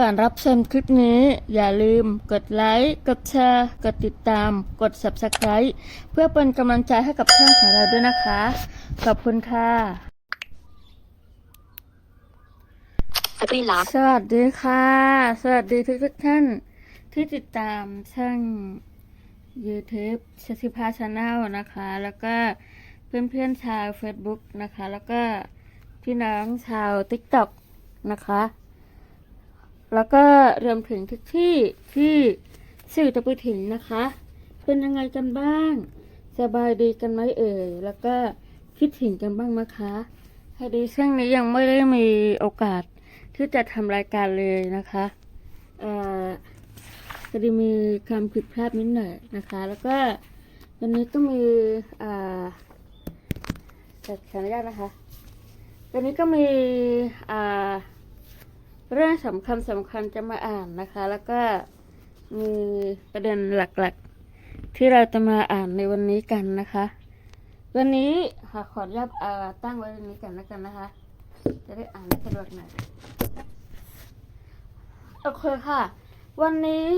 ก่อนรับชมคลิปนี้ อย่าลืมกดไลค์ กดแชร์ กดติดตาม กด Subscribe เพื่อเป็นกำลังใจให้กับช่องของเราด้วยนะคะ ขอบคุณค่ะสปีลักสวัสดีค่ะ สวัสดีทุกทุกๆท่าน ที่ติดตามช่อง YouTube ชสิภาชาแนลนะคะ แล้วก็เพื่อนๆชาว Facebook นะคะ แล้วก็พี่น้องชาว TikTok นะคะ แล้วก็รวมถึงทุกที่ที่สื่อตะไปถึงนะคะ เป็นยังไงกันบ้าง สบายดีกันไหมเอ่ย แล้วก็คิดถึงกันบ้างไหมคะพอดีช่วงนี้ยังไม่ได้มีโอกาสที่จะทำรายการเลยนะคะเอ่อพอดีมีความผิดพลาดนิดหน่อยนะคะ แล้วก็วันนี้ก็มีอ่าขอขออนุญาตนะคะวันนี้ก็มีอ่า เรื่องสำคัญสำคัญจะมาอ่านนะคะ แล้วก็มีประเด็นหลักๆ ที่เราจะมาอ่านในวันนี้กันนะคะ วันนี้ขอขออนุญาตอ่าตั้งไว้ตรงนี้กันแล้วกันนะคะ จะได้อ่านสะดวกหน่อยโอเคค่ะ วันนี้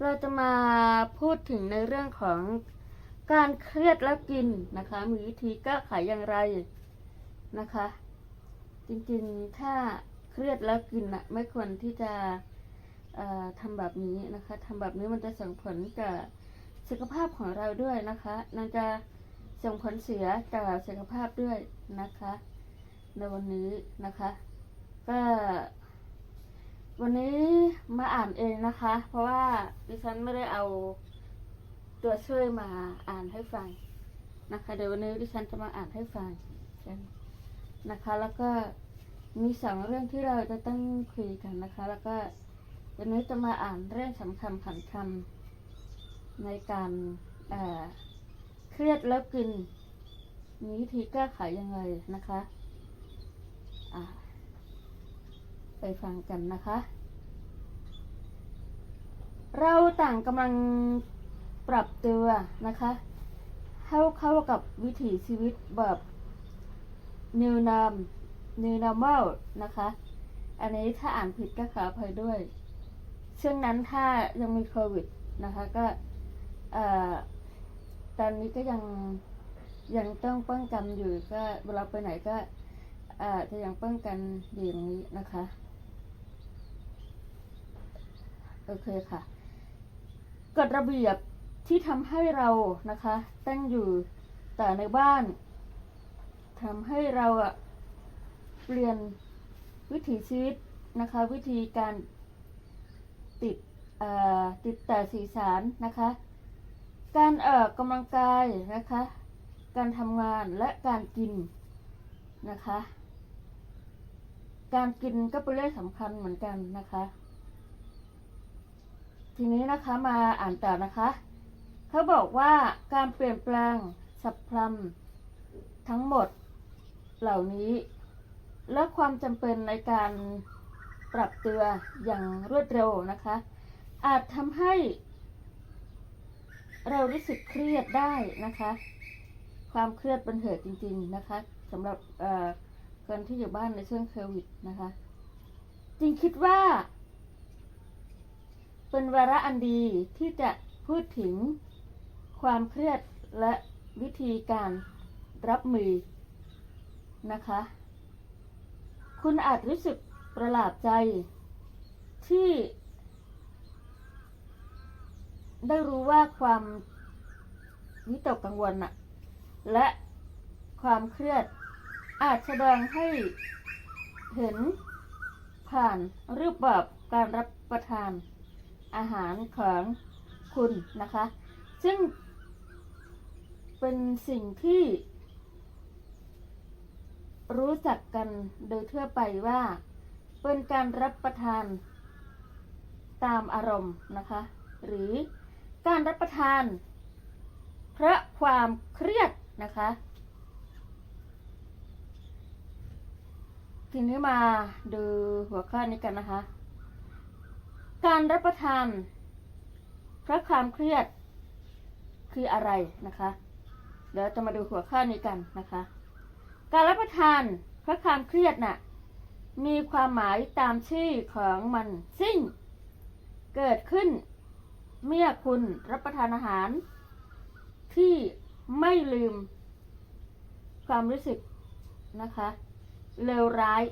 เราจะมาพูดถึงในเรื่องของการเครียดแล้วกินนะคะ มีวิธีแก้ไขอย่างไรนะคะ จริงๆถ้า เครียดแล้วกินอะไม่ควรที่จะเอ่อทำแบบนี้นะคะทำแบบนี้มันจะส่งผลกับสุขภาพของเราด้วยนะคะมันจะส่งผลเสียต่อสุขภาพด้วยนะคะ ในวันนี้นะคะ ก็ วันนี้มาอ่านเองนะคะ เพราะว่าดิฉันไม่ได้เอาตัวช่วยมาอ่านให้ฟังนะคะเดี๋ยววันนี้ดิฉันจะมาอ่านให้ฟังกันนะคะ แล้วก็ มีสองเรื่องที่เราจะต้องคุยกันนะคะ แล้วก็วันนี้จะมาอ่านเรื่องสำคัญผันคำในการเอ่อเครียดแล้วกิน มีวิธีแก้ไขยังไงนะคะอะไปฟังกันนะคะ เราต่างกำลังปรับตัวนะคะเข้าเข้ากับวิถีชีวิตแบบ new norm new normal นะคะ อันนี้ถ้าอ่านผิดก็ขออภัยด้วย ช่วงนั้นถ้ายังมีโควิดนะคะ ก็ตอนนี้ก็ยังยังต้องป้องกันอยู่ก็เวลาไปไหนก็จะยังป้องกันอยู่อย่างนี้นะคะ โอเคค่ะกฎระเบียบที่ทำให้เรานะคะตั้งอยู่แต่ในบ้านทำให้เราอะ เปลี่ยนวิถีชีวิตนะคะ วิธีการติดติดแต่สีสารนะคะ การเออกำลังกายนะคะ การทำงานและการกินนะคะ การกินก็เป็นเรื่องสำคัญเหมือนกันนะคะ ทีนี้นะคะมาอ่านต่อนะคะ เขาบอกว่าการเปลี่ยนแปลงสับพลัมทั้งหมดเหล่านี้ และความจำเป็นในการปรับตัวอย่างรวดเร็วนะคะ อาจทำให้เรารู้สึกเครียดได้นะคะ ความเครียดเป็นเหตุจริง ๆนะคะสำหรับเอ่อคนที่อยู่บ้านในช่วงโควิดนะคะจึงคิดว่า เป็นวาระอันดีที่จะพูดถึงความเครียดและวิธีการรับมือนะคะ คุณอาจรู้สึกประหลาดใจที่ ได้รู้ว่าความวิตกกังวลน่ะ และความเครียดอาจแสดงให้เห็นผ่านรูปแบบการรับประทานอาหารของคุณนะคะ ซึ่งเป็นสิ่งที่ รู้จักกันโดยทั่วไปว่า เป็นการรับประทานตามอารมณ์นะคะ หรือการรับประทาน เพราะความเครียดนะคะ ทีนี้มาดูหัวข้อนี้กันนะคะ การรับประทาน เพราะความเครียดคืออะไรนะคะ เดี๋ยวจะมาดูหัวข้อนี้กันนะคะ การรับประทานเพราะความเครียดน่ะ มีความหมายตามชื่อของมันซึ่ง เกิดขึ้น เมื่อคุณรับประทานอาหาร ที่ไม่ลืม ความรู้สึกนะคะ เลวร้าย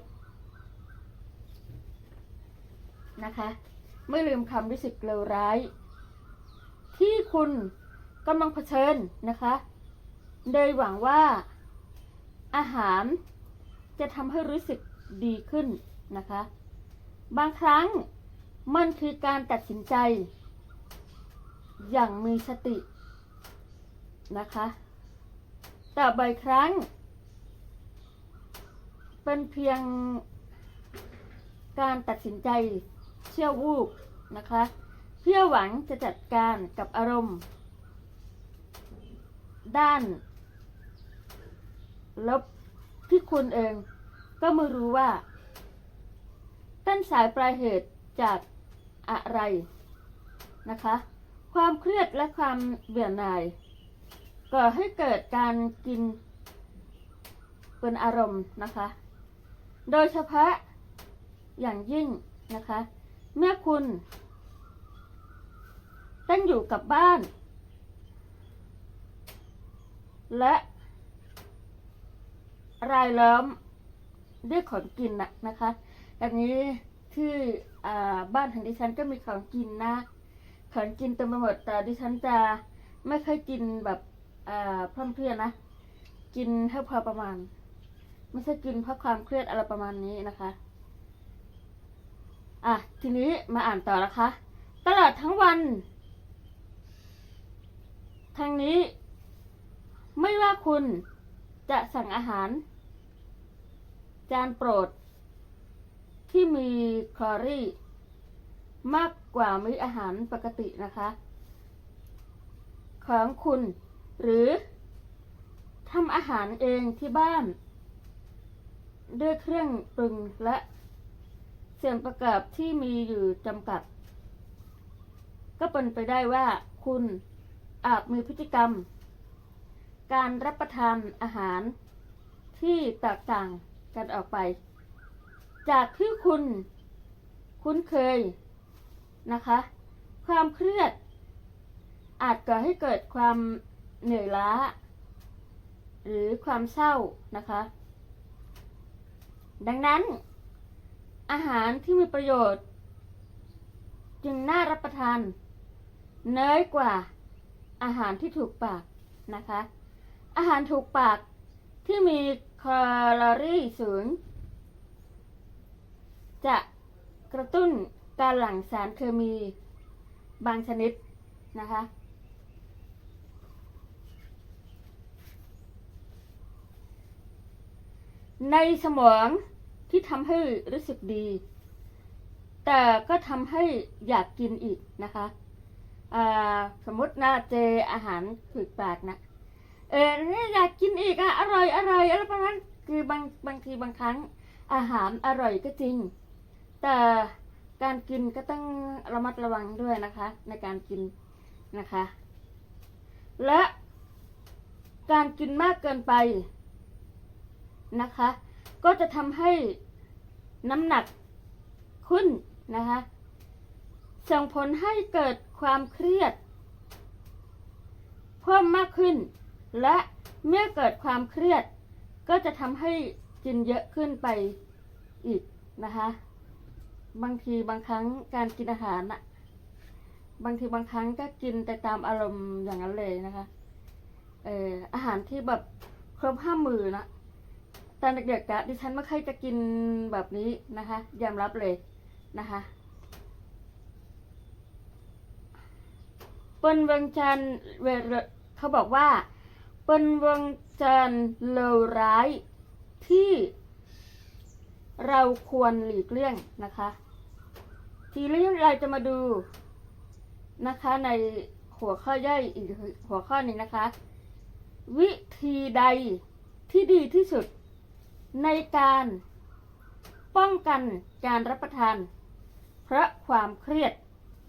นะคะ ไม่ลืมความรู้สึกเลวร้าย ที่คุณกำลังเผชิญนะคะ โดยหวังว่า อาหารจะทำให้รู้สึกดีขึ้นนะคะ บางครั้งมันคือการตัดสินใจ อย่างมีสตินะคะ แต่บ่อยครั้ง เป็นเพียงการตัดสินใจเชื่อวูบนะคะ เพื่อหวังจะจัดการกับอารมณ์ ด้าน ลบที่คุณเองก็ไม่รู้ว่า ต้นสายปลายเหตุจากอะไรนะคะ ความเครียดและความเบื่อหน่ายก่อให้เกิดการกินเป็นอารมณ์นะคะ โดยเฉพาะอย่างยิ่งนะคะ เมื่อคุณตั้งอยู่กับบ้าน และ รายล้อมด้วยของกินนะนะคะแบบนี้ที่บ้านของดิฉันก็มีของกินนะของกินเต็มไปหมดแต่ดิฉันจะไม่ค่อยกินแบบพื่อนเพื่อนนะ กินให้พอประมาณ ไม่ใช่กินเพราะความเครียดอะไรประมาณนี้นะคะอะทีนี้มาอ่านต่อนะคะ ตลอดทั้งวันทางนี้ ไม่ว่าคุณจะสั่งอาหาร จานโปรด ที่มีคลอรี่ มากกว่ามื้ออาหารปกตินะคะ ของคุณ หรือทำอาหารเองที่บ้าน ด้วยเครื่องปรุงและส่วนประกอบที่มีอยู่จำกัด ก็เป็นไปได้ว่าคุณอาจมีพฤติกรรม การรับประทานอาหารที่แตกต่าง กันออกไป จากที่คุณคุ้นเคยนะคะ ความเครียด อาจก่อให้เกิดความเหนื่อยล้า หรือความเศร้านะคะ ดังนั้น อาหารที่มีประโยชน์ จึงน่ารับประทานน้อยกว่าอาหารที่ถูกปากนะคะ อาหารถูกปากที่มี แคลอรี่สูงจะกระตุ้นการหลั่งสารเคมีบางชนิดนะคะ ในสมองที่ทำให้รู้สึกดี แต่ก็ทำให้อยากกินอีกนะคะ สมมตินะเจออาหารถูกปากนะ เออนี่ยอยากกินอีกอะอร่อยอร่อยอะไรประมาณนั้นคือบางบางทีบางครั้งอาหารอร่อยก็จริง แต่การกินก็ต้องระมัดระวังด้วยนะคะ ในการกินนะคะ และการกินมากเกินไปนะคะ ก็จะทำให้น้ำหนักขึ้นนะคะส่งผลให้เกิดความเครียดเพิ่มมากขึ้น และเมื่อเกิดความเครียดก็จะทำให้กินเยอะขึ้นไปอีกนะคะ บางทีบางครั้งการกินอาหารอะบางทีบางครั้งก็กินแต่ตามอารมณ์อย่างนั้นเลยนะคะเอออาหารที่แบบครบห้ามือนะตอนเด็กๆอะดิฉันไม่เคยจะกินแบบนี้นะคะยอมรับเลยนะคะป็นวงจรเวเขาบอกว่า เป็นวงจรเลวร้ายที่เราควรหลีกเลี่ยงนะคะ ทีนี้เราจะมาดูนะคะในหัวข้อย่อยอีกหัวข้อนึ่งนะคะ วิธีใดที่ดีที่สุด ในการป้องกันการรับประทาน เพราะความเครียด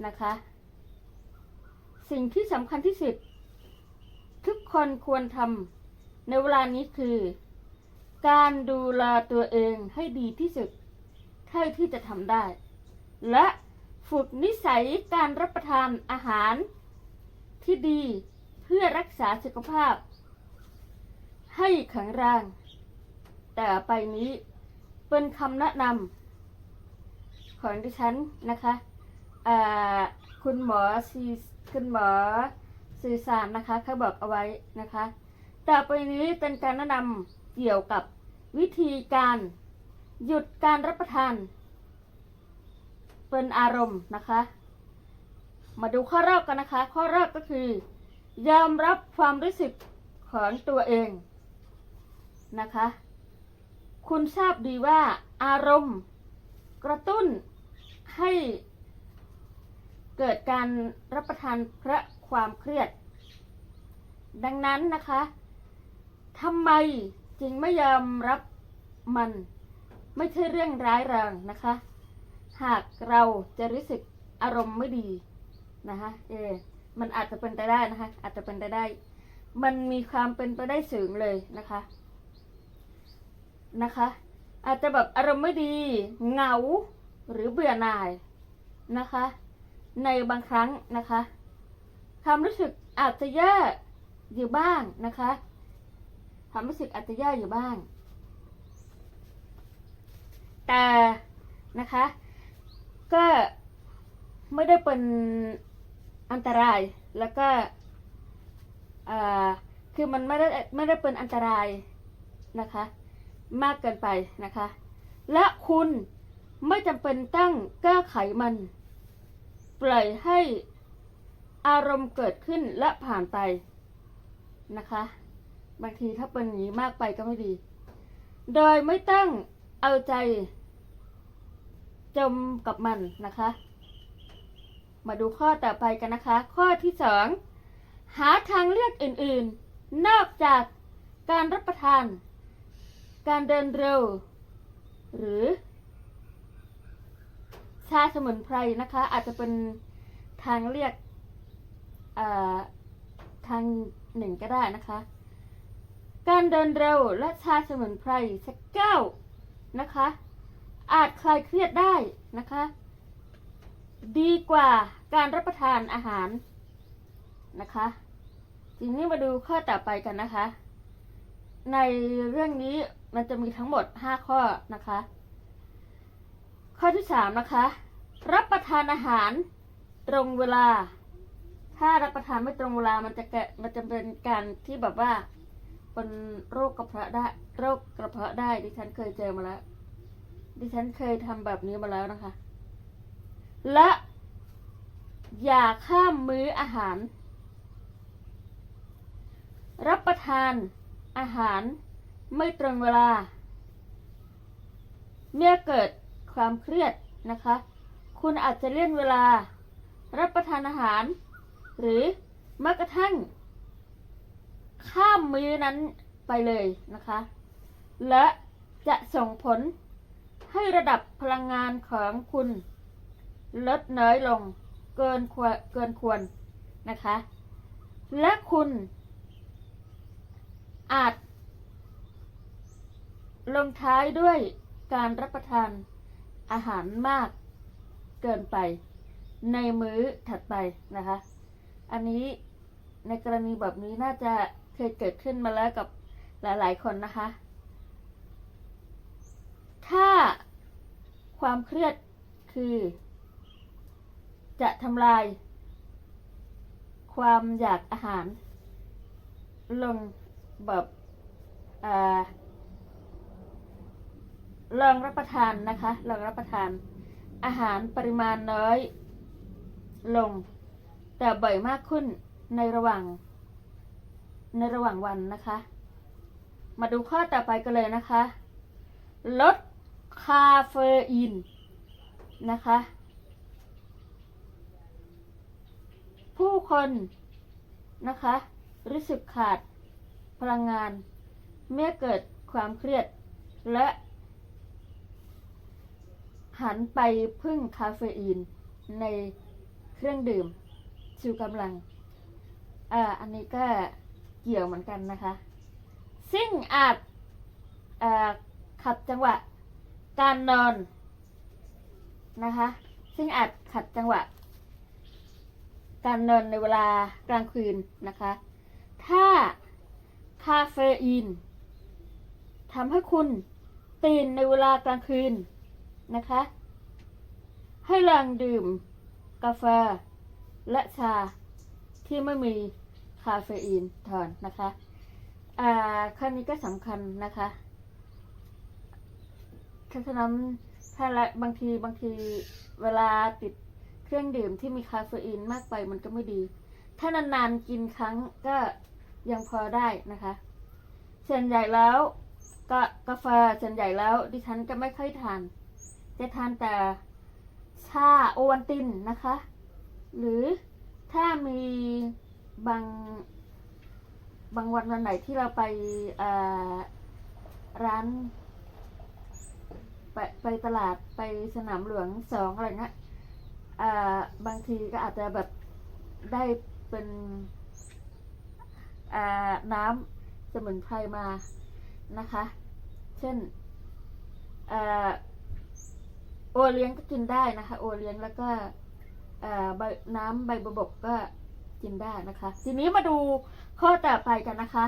นะคะ สิ่งที่สำคัญที่สุด ทุกคนควรทำในเวลานี้คือ การดูแลตัวเองให้ดีที่สุดเท่าที่จะทำได้ และฝึกนิสัยการรับประทานอาหาร ที่ดีเพื่อรักษาสุขภาพ ให้แข็งแรงแต่ไปนี้เป็นคำแนะนำของดิฉันนะคะคุณหมอซีคุณหมอ สื่อสารนะคะเขาบอกเอาไว้นะคะต่อไปนี้เป็นการแนะนำเกี่ยวกับวิธีการหยุดการรับประทาน เป็นอารมณ์นะคะ มาดูข้อแรกกันนะคะ ข้อแรกก็คือยอมรับความรู้สึกของตัวเองนะคะ คุณทราบดีว่าอารมณ์กระตุ้นให้เกิดการรับประทานพระ ความเครียด ดังนั้นนะคะทำไมจึงไม่ยอมรับมัน ไม่ใช่เรื่องร้ายแรงนะคะ หากเราจะรู้สึกอารมณ์ไม่ดีนะคะเออมันอาจจะเป็นไปได้นะคะ อาจจะเป็นไปได้ มันมีความเป็นไปได้สูงเลยนะคะนะคะ อาจจะแบบอารมณ์ไม่ดี เหงาหรือเบื่อหน่ายนะคะ ในบางครั้งนะคะ ความรู้สึกอาจจะแย่อยู่บ้างนะคะความรู้สึกอาจจะแย่อยู่บ้าง แต่นะคะ ก็ไม่ได้เป็นอันตรายแล้วก็คือมันไม่ได้ไม่ได้เป็นอันตรายนะคะ มากเกินไปนะคะ และคุณไม่จำเป็นต้องแก้ไขมัน ปล่อยให้ อารมณ์เกิดขึ้นและผ่านไปนะคะ บางทีถ้าเป็นอย่างนี้มากไปก็ไม่ดี โดยไม่ต้องเอาใจ จมกับมันนะคะ มาดูข้อต่อไปกันนะคะ ข้อที่สองหาทางเลือกอื่นๆ นอกจากการรับประทาน การเดินเร็ว หรือชาสมุนไพรนะคะ อาจจะเป็นทางเลือก ทางหนึ่งก็ได้นะคะ การเดินเร็วและชาสมุนไพรสักแก้วนะคะ อาจคลายเครียดได้นะคะ ดีกว่าการรับประทานอาหารนะคะทีนี้มาดูข้อต่อไปกันนะคะ ในเรื่องนี้มันจะมีทั้งหมด 5 ข้อนะคะ ข้อที่ 3 นะคะ รับประทานอาหารตรงเวลา ถ้ารับประทานไม่ตรงเวลามันจะเกมันจะเป็นการที่แบบว่าเป็นโรคกระเพาะได้โรคกระเพาะได้ ดิฉันเคยเจอมาแล้ว ดิฉันเคยทำแบบนี้มาแล้วนะคะ และอย่าข้ามมื้ออาหาร รับประทานอาหารไม่ตรงเวลา เมื่อเกิดความเครียดนะคะ คุณอาจจะเลื่อนเวลา รับประทานอาหาร หรือแม้กระทั่ง ข้ามมื้อนั้นไปเลยนะคะ และจะส่งผลให้ระดับพลังงานของคุณลดน้อยลงเกินควรเกินควรนะคะ และคุณอาจ ลงท้ายด้วยการรับประทานอาหารมากเกินไปในมื้อถัดไปนะคะ อันนี้ในกรณีแบบนี้น่าจะเคยเกิดขึ้นมาแล้วกับหลาย ๆ คนนะคะ ถ้าความเครียดคือ จะทำลาย ความอยากอาหาร ลงแบบอลองรับประทานนะคะ ลองรับประทานอาหารปริมาณน้อย ลง แต่บ่อยมากขึ้นในระหว่าง ในระหว่างวันนะคะ มาดูข้อต่อไปกันเลยนะคะ ลดคาเฟอีนนะคะ ผู้คนนะคะ รู้สึกขาดพลังงาน เมื่อเกิดความเครียดและหันไปพึ่งคาเฟอีนในเครื่องดื่ม ชูกำลังอ่าอันนี้ก็เกี่ยวเหมือนกันนะคะ ซึ่งอาจขัดจังหวะการนอนนะคะ ซึ่งอาจขัดจังหวะ การนอนในเวลากลางคืนนะคะ ถ้าคาเฟอีนทำให้คุณตื่นในเวลากลางคืนนะคะ ให้ลองดื่มกาแฟ และชาที่ไม่มีคาเฟอีนแทนนะคะอ่าข้อนี้ก็สำคัญนะคะถ้าฉะนั้นถ้าละบางทีบางทีเวลาติดเครื่องดื่มที่มีคาเฟอีนมากไปมันก็ไม่ดี ถ้านานๆกินครั้งก็ยังพอได้นะคะส่วนใหญ่แล้วก็กาแฟส่วนใหญ่แล้วดิฉันก็ไม่ค่อยทาน จะทานแต่ชาโอวัลตินนะคะ หรือถ้ามีบางบางวันวันไหนที่เราไปร้าน ไปไปตลาดไปสนามหลวงสองอะไรเงี้ยบางทีก็อาจจะแบบได้เป็นน้ำสมุนไพรมานะคะ เช่นอโอเลี้ยงก็กินได้นะคะ โอเลี้ยงแล้วก็ ใบน้ำใบบัวบกก็กินได้นะคะ ทีนี้มาดูข้อต่อไปกันนะคะ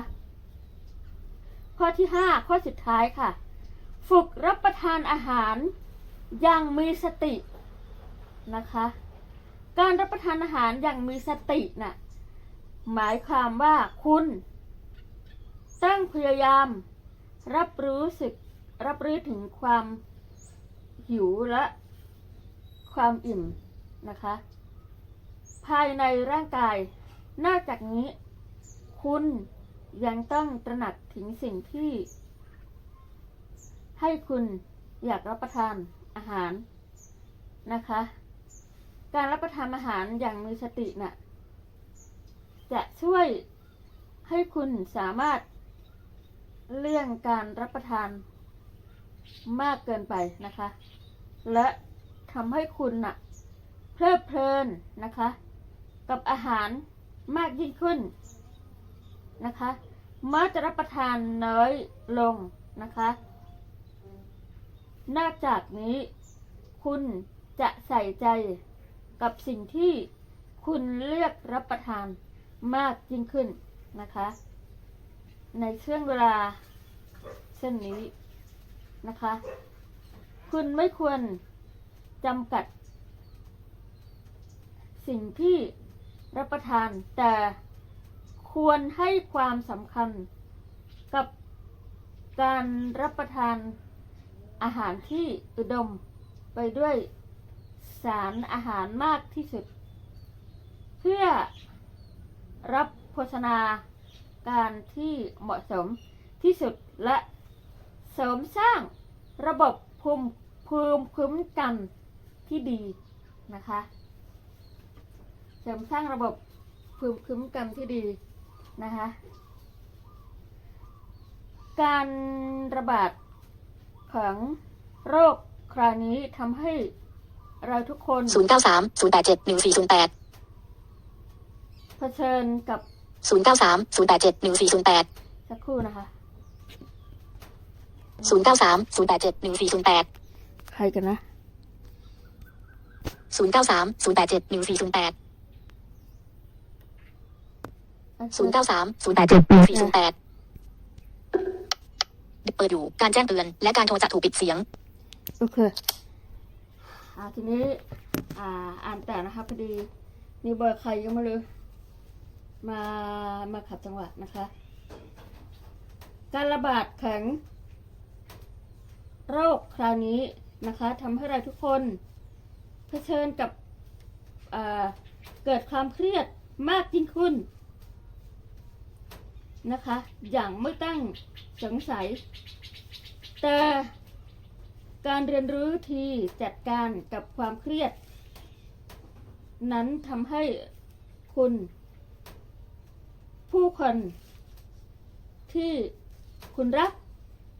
ข้อที่ห้าข้อสุดท้ายค่ะ ฝึกรับประทานอาหารอย่างมีสตินะคะ การรับประทานอาหารอย่างมีสติน่ะหมายความว่าคุณ ตั้งพยายาม รับรู้สึกรับรู้ถึงความหิวและความอิ่ม นะคะ ภายในร่างกาย นอกจากนี้ คุณยังต้องตระหนักถึงสิ่งที่ ให้คุณอยากรับประทานอาหารนะคะ การรับประทานอาหารอย่างมีสติน่ะจะช่วยให้คุณสามารถเลี่ยงการรับประทานมากเกินไปนะคะ และทำให้คุณน่ะ เพลิดเพลินนะคะ กับอาหารมากยิ่งขึ้นนะคะเมื่อจะรับประทานน้อยลงนะคะ นอกจากนี้คุณจะใส่ใจกับสิ่งที่คุณเลือกรับประทานมากยิ่งขึ้นนะคะ ในช่วงเวลาเช่นนี้นะคะ คุณไม่ควรจำกัด สิ่งที่รับประทาน แต่ควรให้ความสำคัญกับการรับประทานอาหารที่อุดมไปด้วยสารอาหารมากที่สุด เพื่อรับโภชนาการที่เหมาะสมที่สุดและเสริมสร้างระบบภูมิภูมิคุ้มกันที่ดีนะคะ ริมสร้างระบบภูมิคุ้มกันที่ดีนะคะ การระบาดของโรคคราวนี้ทำให้เราทุกคนศูนย์เก้าสามศูนย์แปดเจ็ดหนึ่งสี่ศูนย์แปดเผชิญกับศูนย์เก้าสามศูนย์แปดเจ็ดหนึ่งสี่ศูนย์แปดสักครู่นะคะศูนย์เก้าสามศูนย์แปดเจ็ดหนึ่งสี่ศูนย์แปดใครกันนะศูนย์เก้าสาม ศูนย์แปดเจ็ดหนึ่งสี่ศูนย์แปดศูนย์เก้าสามศูนย์แปดเจ็ดหนึ่งสี่ศูนย์แปดเปิดอยู่การแจ้งเตือน และการโทรจะถูกปิดเสียง โอเคอ่าทีนี้ อ่า อ่านแต่นะคะพอดี มีเบอร์ใครก็ไม่รู้มามาขัดจังหวะนะคะ การระบาดของโรคคราวนี้นะคะทำให้เราทุกคนเผชิญกับอ่าเกิดความเครียดมากยิ่งขึ้น นะคะ อย่างไม่ตั้งสงสัย แต่การเรียนรู้ที่จัดการกับความเครียด นั้นทำให้คุณ ผู้คนที่คุณรัก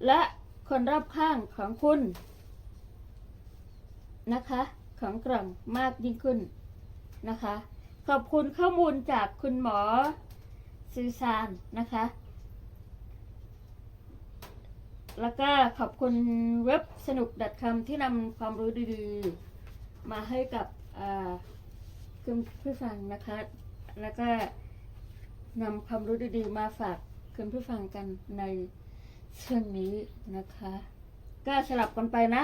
และคนรอบข้างของคุณนะคะ ของกล่องมากยิ่งขึ้นนะคะ ขอบคุณข้อมูลจากคุณหมอ ซูซานนะคะ แล้วก็ขอบคุณเว็บสนุก .com ที่นำความรู้ดีๆ มาให้กับคุณผู้ฟังนะคะ แล้วก็นำความรู้ดีๆ มาฝากคุณผู้ฟังกันในช่วงนี้นะคะ ก็สลับกันไปนะ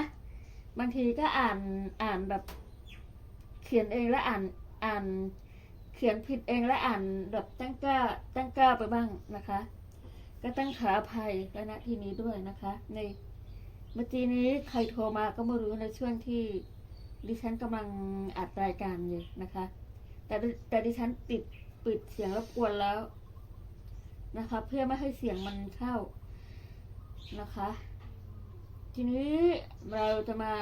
บางทีก็อ่านอ่านแบบเขียนเองแล้วอ่านอ่าน ขียนผิดเองและอ่านแบบตั้งกล้าตั้งกล้าไปบ้างนะคะ ก็ตั้งขออภัยและณที่นี้ด้วยนะคะ ในเมื่อกี้นี้ใครโทรมาก็ไม่รู้ในช่วงที่ดิฉันกำลังอัดรายการอยู่นะคะ แต่แต่ดิฉันปิดปิดเสียงรบกวนแล้วนะคะ เพื่อไม่ให้เสียงมันเข้านะคะ ทีนี้เราจะมา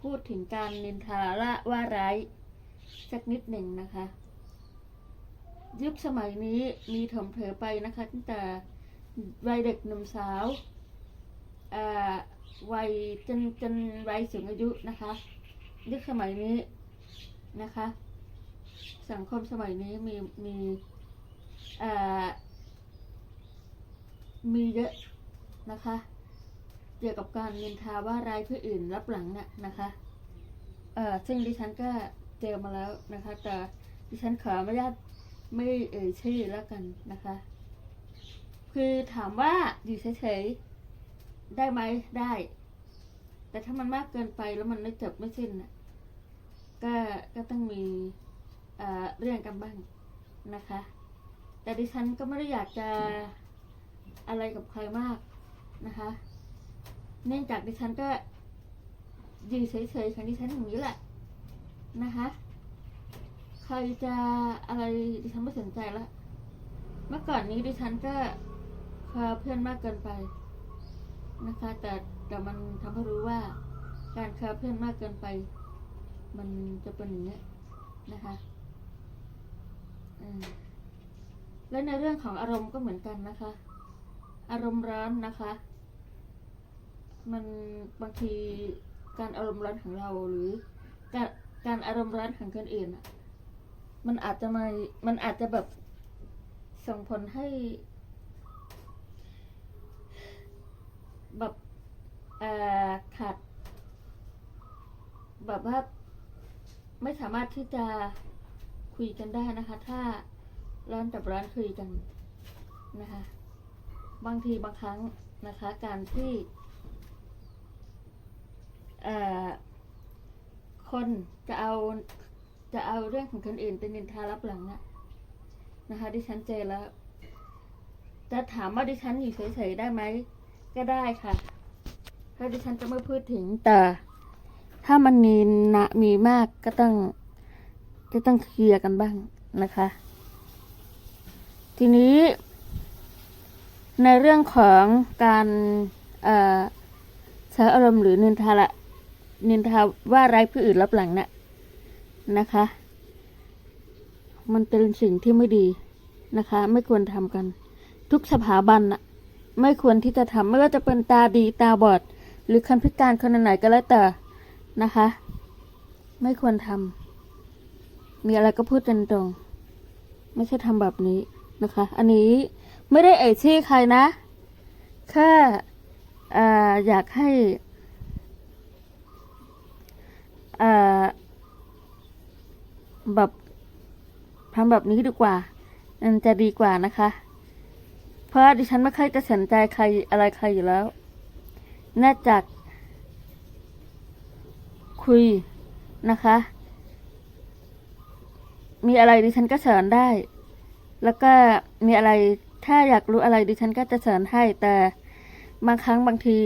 พูดถึงการนินทาละว่าร้าย สักนิดหนึ่งนะคะ ยุคสมัยนี้มีถมเถอไปนะคะตั้งแต่วัยเด็กหนุ่มสาววัยจนจนวัยสูงอายุนะคะ ยุคสมัยนี้นะคะ สังคมสมัยนี้มีมีมีเยอะนะคะ เกี่ยวกับการนินทาว่าร้ายผู้อื่นรับหลังน่ะนะคะ เอ่อซึ่งดิฉันก็ จอมาแล้วนะคะ แต่ดิฉันขออนุญาตไม่เอ่ยชื่อแล้วกันนะคะ คือถามว่าอยู่เฉยๆได้ไหมได้ แต่ถ้ามันมากเกินไปแล้วมันไม่จบไม่สิ้นนะก็ก็ต้องมีเเรื่องกันบ้างนะคะ แต่ดิฉันก็ไม่ได้อยากจะอะไรกับใครมากนะคะ เนื่องจากดิฉันก็ยู่เฉยๆของดิฉันอย่างนี้แหละ นะคะ ใครจะอะไรดิฉันไม่สนใจละเมื่อก่อนนี้ดิฉันก็คาเพื่อนมากเกินไปนะคะ แต่แต่มันทำให้รู้ว่า การคาเพื่อนมากเกินไป มันจะเป็นอย่างนี้นะคะและในเรื่องของอารมณ์ก็เหมือนกันนะคะ อารมณ์ร้อนนะคะ มันบางทีการอารมณ์ร้อนของเราหรือการ การอารมณ์ร้อนของคนอื่นอะมันอาจจะมามันอาจจะแบบส่งผลให้ แบบขาดแบบว่าไม่สามารถที่จะคุยกันได้นะคะ ถ้าร้อนกับร้อนคุยกันนะคะ บางทีบางครั้งนะคะ การที่เอ่อ คนจะเอาจะเอาเรื่องของคนอื่นเป็นนินทารับหลังอะนะคะ ดิฉันเจอแล้ว จะถามว่าดิฉันอยู่เฉยๆได้ไหม ก็ได้ค่ะถ้าดิฉันจะไม่พูดถึงแต่ ถ้ามันมีนะมีมากก็ต้องจะต้องเคลียร์กันบ้างนะคะ ทีนี้ ในเรื่องของการใช้อารมณ์หรือนินทาละ นินทาว่าร้ายผู้อื่นรับหลังน่ะนะคะ มันเป็นสิ่งที่ไม่ดีนะคะ ไม่ควรทำกัน ทุกสถาบันน่ะ ไม่ควรที่จะทำไม่ว่าจะเป็นตาดีตาบอด หรือคนพิการคนไหนก็แล้วแต่นะคะ ไม่ควรทำมีอะไรก็พูดตรงๆไม่ใช่ทำแบบนี้นะคะ อันนี้ไม่ได้เอ่ยชื่อใครนะแค่ออยากให้เอ่อ แบบทำแบบนี้ดีกว่ามันจะดีกว่านะคะ เพราะดิฉันไม่เคยจะสนใจใครอะไรใครอยู่แล้วน่าจากคุยนะคะ มีอะไรดิฉันก็สอนได้ แล้วก็มีอะไรถ้าอยากรู้อะไรดิฉันก็จะสอนให้ แต่บางครั้งบางที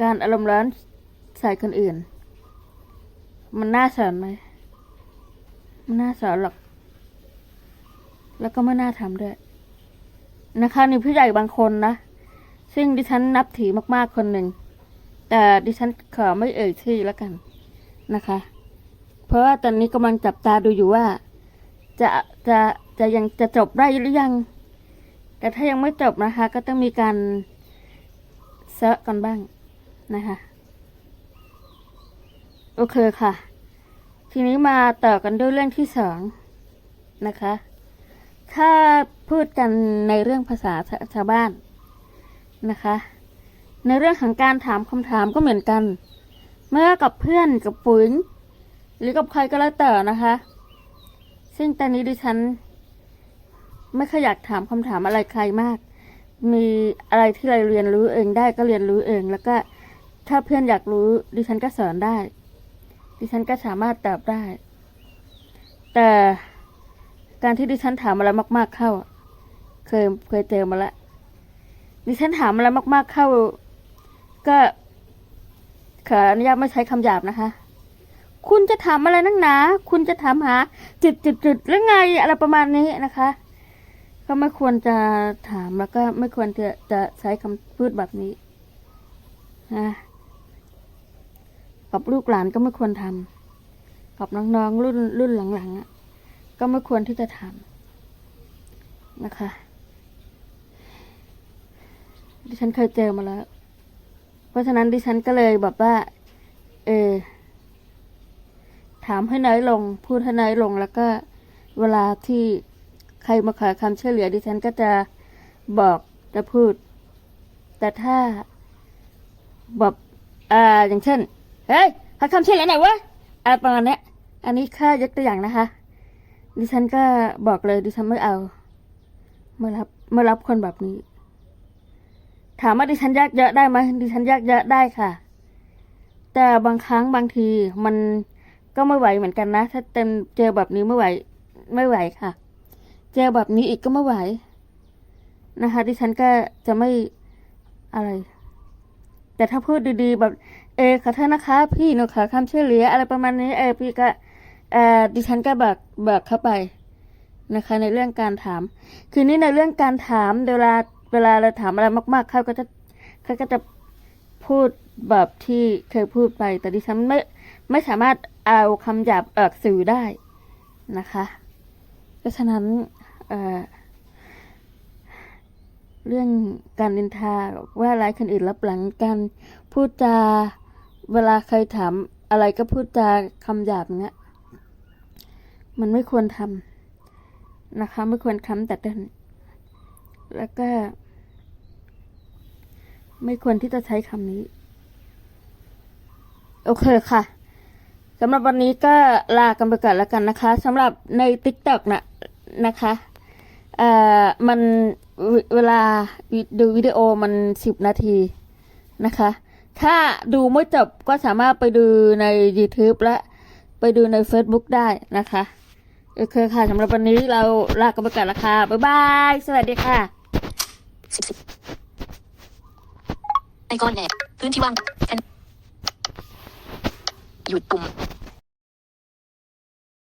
การอารมณ์ร้อนใส่คนอื่น มันน่าสอนไหม ไมันน่าสอนหรอก แล้วก็ไม่น่าทำด้วย นะคะนี่ผู้ใหญ่บางคนนะ ซึ่งดิฉันนับถือมากๆคนหนึ่ง แต่ดิฉันขอไม่เอ่ยชื่อแล้วกันนะคะ เพราะว่าตอนนี้กำลังจับตาดูอยู่ว่า จะจะจะยังจะจบได้หรือยัง แต่ถ้ายังไม่จบนะคะ ก็ต้องมีการเซอะกันบ้างนะคะ โอเคค่ะ ทีนี้มาต่อกันด้วยเรื่องที่สองนะคะ ถ้าพูดกันในเรื่องภาษาชาวบ้านนะคะ ในเรื่องของการถามคำถามก็เหมือนกันไม่ว่ากับเพื่อนกับปุ๋ยหรือกับใครก็แล้วแต่นะคะ ซึ่งตอนนี้ดิฉัน ไม่ค่อยากถามคำถามอะไรใครมาก มีอะไรที่เราเรียนรู้เองได้ก็เรียนรู้เอง แล้วก็ถ้าเพื่อนอยากรู้ดิฉันก็สอนได้ ดิฉันก็สามารถตอบได้ แต่การที่ดิฉันถามอะไรมาก ๆเข้า เคยเคยเจอมาแล้วดิฉันถามอะไรมาก ๆเข้า ก็ขออนุญาตไม่ใช้คำหยาบนะคะ คุณจะถามอะไรนักหนา คุณจะถามหา จุดจุดจุดหรือไงอะไรประมาณนี้นะคะ ก็ไม่ควรจะถามแล้วก็ไม่ควรจะจะใช้คำพูดแบบนี้นะ กับลูกหลานก็ไม่ควรทำกับน้องๆรุ่นรุ่นหลังๆอะก็ไม่ควรที่จะทำนะคะ ดิฉันเคยเจอมาแล้ว เพราะฉะนั้นดิฉันก็เลยแบบว่า เออ ถามให้น้อยลง พูดให้น้อยลง แล้วก็เวลาที่ใครมาขอคำช่วยเหลือ ดิฉันก็จะบอกจะพูด แต่ถ้าแบบอ่าอย่างเช่น เฮ้ยขอคำช่วยเหลือหน่อยวะอะไรประมาณเนี้ย อันนี้ค่ายกตัวอย่างนะคะ ดิฉันก็บอกเลยดิฉันไม่เอาไม่รับไม่รับคนแบบนี้ ถามว่าดิฉันยากเยอะได้ไหมดิฉันยากเยอะได้ค่ะ แต่บางครั้งบางทีมันก็ไม่ไหวเหมือนกันนะ ถ้าเต็มเจอแบบนี้ไม่ไหว ไม่ไหวค่ะ เจอแบบนี้อีกก็ไม่ไหว นะคะดิฉันก็จะไม่อะไร แต่ถ้าพูดดีๆแบบ เออขอโทษนะคะ พี่หนูขอคำช่วยเหลืออะไรประมาณนี้เออพี่ก็เออดิฉันก็บอกบอกเข้าไปนะคะ ในเรื่องการถาม คือนี่ในเรื่องการถามเวลาเวลาเราถามอะไรมากๆเขาก็จะเขาก็จะพูดแบบที่เคยพูดไป แต่ดิฉันไม่ไม่สามารถเอาคำหยาบออกสื่อได้นะคะเพราะฉะนั้นเอ่อเรื่องการนินทาว่าร้ายคนอื่นรับหลังกันพูดจา เวลาใครถามอะไรก็พูดจาคำหยาบอย่างเงี้ย มันไม่ควรทำนะคะ ไม่ควรทำแต่ต้นแล้วก็ ไม่ควรที่จะใช้คำนี้ โอเคค่ะสำหรับวันนี้ก็ลากันไปก่อนแล้วกันนะคะสำหรับใน t ิ k t o k นะนะคะเอ่อมันเวลาดูวิดีโอมันสิบนาทีนะคะ ถ้าดูไม่จบก็สามารถไปดูใน YouTube และไปดูใน Facebook ได้นะคะ โอเคค่ะสำหรับวันนี้เราลากันไปก่อนละค่ะ บ๊ายบาย สวัสดีค่ะไอคอนแหนบพื้นที่ว่างหยุดปุ่ม